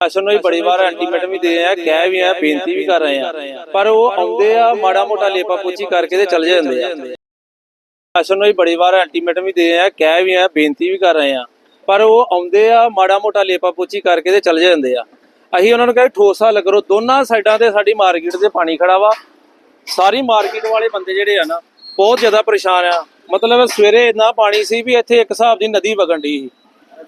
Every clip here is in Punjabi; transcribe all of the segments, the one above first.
ਪ੍ਰਸ਼ਾਸਨ ਨੂੰ ਵੀ ਬੜੀ ਵਾਰ ਅਲਟੀਮੇਟਮ ਵੀ ਦੇ ਆ ਕਹਿ ਵੀ ਆ ਬੇਨਤੀ ਵੀ ਕਰ ਰਹੇ ਆ ਪਰ ਉਹ ਆਉਂਦੇ ਆ ਮਾੜਾ ਮੋਟਾ ਲੇਪਾ ਪੋਚੀ ਕਰਕੇ ਤੇ ਚਲ ਜਾਂਦੇ ਆ। ਪ੍ਰਸ਼ਾਸਨ ਨੂੰ ਵੀ ਬੜੀ ਵਾਰ ਅਲਟੀਮੇਟਮ ਵੀ ਦੇ ਆ ਕਹਿ ਵੀ ਆ ਬੇਨਤੀ ਵੀ ਕਰ ਰਹੇ ਆ ਪਰ ਉਹ ਆਉਂਦੇ ਆ ਮਾੜਾ ਮੋਟਾ ਲੇਪਾ ਪੋਚੀ ਕਰਕੇ ਤੇ ਚਲ ਜਾਂਦੇ ਆ। ਅਸੀਂ ਉਹਨਾਂ ਨੂੰ ਕਹਿੰਦੇ ਠੋਸ ਹੱਲ ਕਰੋ ਦੋਨਾਂ ਸਾਈਡਾਂ ਤੇ ਸਾਡੀ ਮਾਰਕੀਟ ਤੇ ਪਾਣੀ ਖੜਾ ਵਾ। ਸਾਰੀ ਮਾਰਕੀਟ ਵਾਲੇ ਬੰਦੇ ਜਿਹੜੇ ਆ ਨਾ ਬਹੁਤ ਜ਼ਿਆਦਾ ਪਰੇਸ਼ਾਨ ਆ। ਮਤਲਬ ਸਵੇਰੇ ਇੰਨਾ ਪਾਣੀ ਸੀ ਵੀ ਇੱਥੇ ਇੱਕ ਹਿਸਾਬ ਦੀ ਨਦੀ ਵਗਣ ਸੀ।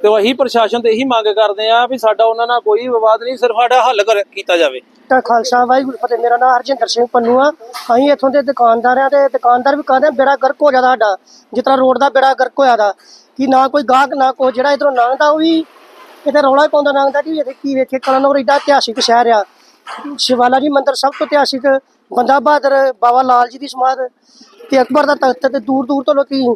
ਤੇ ਉਹੀ ਪ੍ਰਸ਼ਾਸਨ ਤੇ ਇਹੀ ਮੰਗ ਕਰਦੇ ਆ ਵੀ ਸਾਡਾ ਉਹਨਾਂ ਨਾਲ ਕੋਈ ਵਿਵਾਦ ਨਹੀਂ, ਸਿਰਫ ਸਾਡਾ ਹੱਲ ਕਰ- ਕੀਤਾ ਜਾਵੇ। ਤਾਂ ਖਾਲਸਾ ਵਾਹਿਗੁਰੂ ਫਤਿਹ। ਮੇਰਾ ਨਾਮ ਹਰਜਿੰਦਰ ਸਿੰਘ ਪੰਨੂ ਆ। ਅਸੀਂ ਇੱਥੋਂ ਦੇ ਦੁਕਾਨਦਾਰ ਤੇ ਦੁਕਾਨਦਾਰ ਵੀ ਕਹਿੰਦੇ ਬੇੜਾ ਗਰਕ ਹੋ ਜਾਂਦਾ ਸਾਡਾ। ਜਿਸ ਤਰ੍ਹਾਂ ਰੋਡ ਦਾ ਬੇੜਾ ਗਰਕ ਹੋਇਆ ਦਾ, ਕਿ ਨਾ ਕੋਈ ਗਾਹਕ, ਨਾ ਕੋਈ ਜਿਹੜਾ ਇਧਰੋਂ ਲੰਘਦਾ ਉਹ ਵੀ ਕਿਤੇ ਰੌਲਾ ਹੀ ਪਾਉਂਦਾ ਲੰਘਦਾ ਕਿ ਇੱਥੇ ਕੀ ਵੇਖੇ ਕਲਨੌਰ ਏਡਾ ਇਤਿਹਾਸਿਕ ਸ਼ਹਿਰ ਆ। ਸ਼ਿਵਾਲਾ ਜੀ ਮੰਦਿਰ ਸਭ ਤੋਂ ਇਤਿਹਾਸਿਕ, ਬੰਦਾ ਬਹਾਦਰ ਬਾਬਾ ਲਾਲ ਜੀ ਦੀ ਸਮਾਧ, ਤੇ ਅਕਬਰ ਦਾ ਤਖਤ ਤੇ ਦੂਰ ਦੂਰ ਤੋਂ ਲੋਕੀ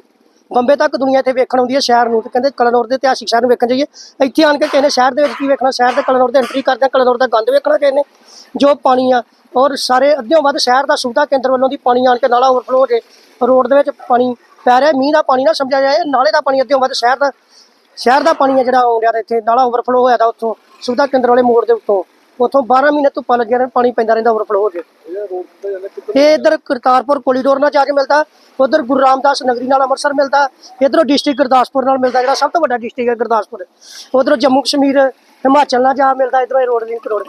ਬੰਬੇ ਤੱਕ ਦੁਨੀਆ ਇੱਥੇ ਵੇਖਣ ਆਉਂਦੀ ਹੈ ਸ਼ਹਿਰ ਨੂੰ ਤੇ ਕਹਿੰਦੇ ਕਲਨੌਰ ਦੇ ਇਤਿਹਾਸਿਕ ਸ਼ਹਿਰ ਨੂੰ ਵੇਖਣ ਜਾਈਏ ਇੱਥੇ ਆਣ ਕੇ ਕਹਿੰਦੇ ਸ਼ਹਿਰ ਦੇ ਵਿੱਚ ਕੀ ਵੇਖਣਾ ਸ਼ਹਿਰ ਦੇ ਕਲਨੌਰ ਦੇ ਐਂਟਰੀ ਕਰਦੇ ਆ, ਕਲਨੌਰ ਦਾ ਗੰਦ ਵੇਖਣਾ ਕਿਸੇ ਨੇ ਜੋ ਪਾਣੀ ਆ ਔਰ ਸਾਰੇ ਅੱਧਿਓਂ ਵੱਧ ਸ਼ਹਿਰ ਦਾ ਸੁਵਿਧਾ ਕੇਂਦਰ ਵੱਲੋਂ ਦੀ ਪਾਣੀ ਆਣ ਕੇ ਨਾਲਾ ਓਵਰਫਲੋ ਹੋ ਕੇ ਰੋਡ ਦੇ ਵਿੱਚ ਪਾਣੀ ਪੈ ਰਿਹਾ ਮੀਂਹ ਦਾ ਪਾਣੀ ਨਾ ਸਮਝਿਆ ਜਾਏ ਨਾਲੇ ਦਾ ਪਾਣੀ ਅੱਧਿਓਂ ਵੱਧ ਸ਼ਹਿਰ ਦਾ ਸ਼ਹਿਰ ਦਾ ਪਾਣੀ ਆ ਜਿਹੜਾ ਆਉਣ ਡਿਆ ਤੇ ਇੱਥੇ ਨਾਲਾ ਓਵਰਫਲੋ ਹੋਇਆ ਦਾ ਉੱਥੋਂ ਸੁਵਿਧਾ ਕੇਂਦਰ ਵਾਲੇ ਮੋੜ ਦੇ ਉੱਤੋਂ। ਉੱਥੋਂ 12 ਮਹੀਨੇ ਧੁੱਪਾਂ ਲੱਗੀਆਂ ਨੇ ਪਾਣੀ ਪੈਂਦਾ ਰਹਿੰਦਾ ਓਵਰਫਲੋ ਹੋ ਕੇ ਇਹ ਇਧਰ ਕਰਤਾਰਪੁਰ ਕੋਰੀਡੋਰ ਨਾਲ ਜਾ ਕੇ ਮਿਲਦਾ, ਉਧਰ ਗੁਰੂ ਰਾਮਦਾਸ ਨਗਰੀ ਨਾਲ ਅੰਮ੍ਰਿਤਸਰ ਮਿਲਦਾ, ਇਧਰੋਂ ਡਿਸਟ੍ਰਿਕਟ ਗੁਰਦਾਸਪੁਰ ਨਾਲ ਮਿਲਦਾ, ਜਿਹੜਾ ਸਭ ਤੋਂ ਵੱਡਾ ਡਿਸਟ੍ਰਿਕਟ ਹੈ ਗੁਰਦਾਸਪੁਰ। ਉਧਰੋਂ ਜੰਮੂ ਕਸ਼ਮੀਰ, ਹਿਮਾਚਲ ਨਾਲ ਜਾ ਮਿਲਦਾ, ਇਧਰੋਂ ਇਹ ਰੋਡ ਲਿੰਕ ਰੋਡ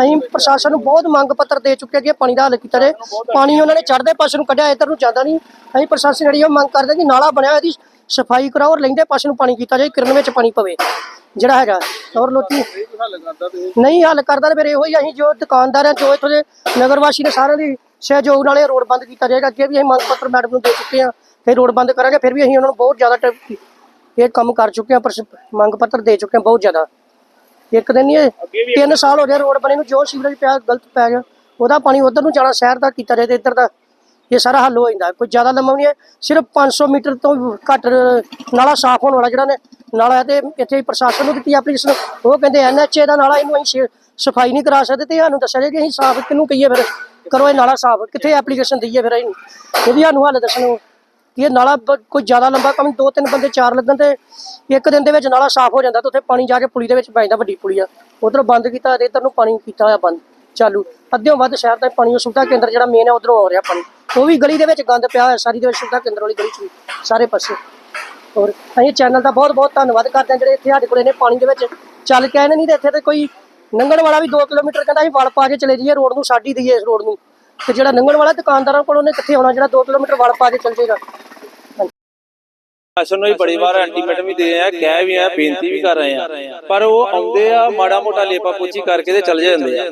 ਅਸੀਂ ਪ੍ਰਸ਼ਾਸਨ ਨੂੰ ਬਹੁਤ ਮੰਗ ਪੱਤਰ ਦੇ ਚੁੱਕੇ ਕਿ ਪਾਣੀ ਦਾ ਹੱਲ ਕੀਤਾ ਜਾਏ। ਪਾਣੀ ਉਹਨਾਂ ਨੇ ਚੜ੍ਹਦੇ ਪਾਸੇ ਨੂੰ ਕੱਢਿਆ, ਇੱਧਰ ਨੂੰ ਜਾਂਦਾ ਨਹੀਂ। ਅਸੀਂ ਪ੍ਰਸ਼ਾਸਨ ਜਿਹੜੀ ਉਹ ਮੰਗ ਕਰਦੇ ਕਿ ਨਾਲਾ ਬਣਿਆ ਇਹਦੀ ਸਫ਼ਾਈ ਕਰਾਓ ਔਰ ਲੈਂਦੇ ਪਾਸੇ ਨੂੰ ਪਾਣੀ ਕੀਤਾ ਜਾਏ, ਕਿਰਨ ਵਿੱਚ ਪਾਣੀ ਪਵੇ। ਜਿਹੜਾ ਹੈਗਾ ਔਰ ਲੋਕੀ ਨਹੀਂ ਹੱਲ ਕਰਦਾ ਤੇ ਫਿਰ ਇਹੋ ਹੀ ਅਸੀਂ ਜੋ ਦੁਕਾਨਦਾਰ ਆ ਜੋ ਇੱਥੋਂ ਦੇ ਨਗਰ ਵਾਸੀ ਨੇ ਸਾਰਿਆਂ ਦੀ ਸਹਿਯੋਗ ਨਾਲ ਇਹ ਰੋਡ ਬੰਦ ਕੀਤਾ ਜਾਏਗਾ ਅੱਗੇ ਵੀ ਅਸੀਂ ਮੰਗ ਪੱਤਰ ਮੈਡਮ ਨੂੰ ਦੇ ਚੁੱਕੇ ਹਾਂ ਫਿਰ ਰੋਡ ਬੰਦ ਕਰਾਂਗੇ ਫਿਰ ਵੀ ਅਸੀਂ ਉਹਨਾਂ ਨੂੰ ਬਹੁਤ ਜ਼ਿਆਦਾ ਇਹ ਕੰਮ ਕਰ ਚੁੱਕੇ ਪਰ ਮੰਗ ਪੱਤਰ ਦੇ ਚੁੱਕੇ ਹਾਂ ਬਹੁਤ ਜ਼ਿਆਦਾ। ਇੱਕ ਦਿਨ ਨਹੀਂ ਤਿੰਨ ਸਾਲ ਹੋ ਗਏ ਰੋਡ ਬਣੇ ਨੂੰ ਜੋ ਸੀਵਰੇਜ ਪਿਆ ਗਲਤ ਪੈ ਗਿਆ ਉਹਦਾ ਪਾਣੀ ਉਧਰ ਨੂੰ ਜਾਣਾ ਸ਼ਹਿਰ ਦਾ ਕੀਤਾ ਜਾਏ ਤੇ ਇੱਧਰ ਦਾ। ਇਹ ਸਾਰਾ ਹੱਲ ਹੋ ਜਾਂਦਾ। ਕੋਈ ਜ਼ਿਆਦਾ ਲੰਮਾ ਨਹੀਂ ਹੈ, ਸਿਰਫ 500 ਮੀਟਰ ਤੋਂ ਘੱਟ ਨਾਲਾ ਸਾਫ਼ ਹੋਣ ਵਾਲਾ ਜਿਹੜਾ ਨੇ ਨਾਲਾ ਤੇ ਇੱਥੇ ਪ੍ਰਸ਼ਾਸਨ ਨੂੰ ਦਿੱਤੀ ਐਪਲੀਕੇਸ਼ਨ ਉਹ ਕਹਿੰਦੇ ਐਨਐਚਏ ਦਾ ਨਾਲਾ, ਇਹਨੂੰ ਅਸੀਂ ਸਫ਼ਾਈ ਨਹੀਂ ਕਰਾ ਸਕਦੇ ਤੇ ਸਾਨੂੰ ਦੱਸਿਆ ਜਾਏ ਕਿ ਅਸੀਂ ਸਾਫ਼ ਕਿਹਨੂੰ ਕਹੀਏ ਫਿਰ? ਕਰੋ ਇਹ ਨਾਲਾ ਸਾਫ਼, ਕਿੱਥੇ ਐਪਲੀਕੇਸ਼ਨ ਦਈਏ ਫਿਰ ਇਹਨੂੰ? ਇਹ ਵੀ ਸਾਨੂੰ ਹੱਲ ਦੱਸਣ ਕਿ ਇਹ ਨਾਲਾ ਕੋਈ ਜ਼ਿਆਦਾ ਲੰਬਾ ਕੰਮ ਦੋ ਤਿੰਨ ਬੰਦੇ, ਚਾਰ ਲੱਗਣ ਤੇ ਇੱਕ ਦਿਨ ਦੇ ਵਿੱਚ ਨਾਲਾ ਸਾਫ਼ ਹੋ ਜਾਂਦਾ ਤੇ ਉੱਥੇ ਪਾਣੀ ਜਾ ਕੇ ਪੁਲੀ ਦੇ ਵਿੱਚ ਪੈ ਜਾਂਦਾ, ਵੱਡੀ ਪੁਲੀ ਆ। ਉਧਰੋਂ ਬੰਦ ਕੀਤਾ ਤੇ ਇੱਧਰ ਨੂੰ ਪਾਣੀ ਕੀਤਾ ਹੋਇਆ ਬੰਦ, ਚਾਲੂ। ਅੱਧਿਓਂ ਵੱਧ ਸ਼ਹਿਰ ਦਾ ਪਾਣੀ ਉਹ ਸੁਵਿਧਾ ਕੇਂਦਰ ਜਿਹੜਾ ਮੇਨ ਹੈ, ਉਧਰੋਂ ਆ ਰਿਹਾ ਪਾਣੀ। ਉਹ ਵੀ ਗਲੀ ਦੇ ਵਿੱਚ ਗੰਦ ਪਿਆ ਹੋਇਆ ਸਾਰੀ ਦੇ ਵਿੱਚ ਸੁਵਿਧਾ ਕੇਂਦਰ ਵਾਲੀ ਗਲੀ ਚ ਵੀ, ਸਾਰੇ ਪਾਸੇ। ਔਰ ਅਸੀਂ ਚੈਨਲ ਦਾ ਬਹੁਤ ਬਹੁਤ ਧੰਨਵਾਦ ਕਰਦੇ ਹਾਂ ਜਿਹੜੇ ਇੱਥੇ ਸਾਡੇ ਕੋਲ ਇਹਨੇ ਪਾਣੀ ਦੇ ਵਿੱਚ ਚੱਲ ਕੇ ਆਏ ਨੇ ਨਹੀਂ ਤੇ ਇੱਥੇ ਤੇ ਕੋਈ ਲੰਘਣ ਵਾਲਾ ਵੀ 2 ਕਿਲੋਮੀਟਰ ਕਹਿੰਦਾ ਅਸੀਂ ਵਲ ਪਾ ਕੇ ਚਲੇ ਜਾਈਏ ਰੋਡ ਨੂੰ ਸਾਡੀ ਦਈਏ ਇਸ ਰੋਡ ਨੂੰ। ਤੇ ਜਿਹੜਾ ਲੰਘਣ ਵਾਲਾ ਦੁਕਾਨਦਾਰਾਂ ਕੋਲ ਉਹਨੇ ਕਿੱਥੇ ਆਉਣਾ ਜਿਹੜਾ 2 ਕਿਲੋਮੀਟਰ ਵਲ ਪਾ ਕੇ ਚੱਲ ਜਾਏਗਾ? ਪ੍ਰਸ਼ਾਸਨ ਨੂੰ ਵੀ ਬੜੀ ਵਾਰ ਅਲਟੀਮੇਟਮ ਵੀ ਦੇ ਆ ਕਹਿ ਵੀ ਆ ਬੇਨਤੀ ਵੀ ਕਰ ਰਹੇ ਆ ਪਰ ਉਹ ਆਉਂਦੇ ਆ ਮਾੜਾ ਮੋਟਾ ਲੇਪਾ ਪੋਚੀ ਕਰਕੇ ਤੇ ਚਲ ਜਾਂਦੇ ਆ।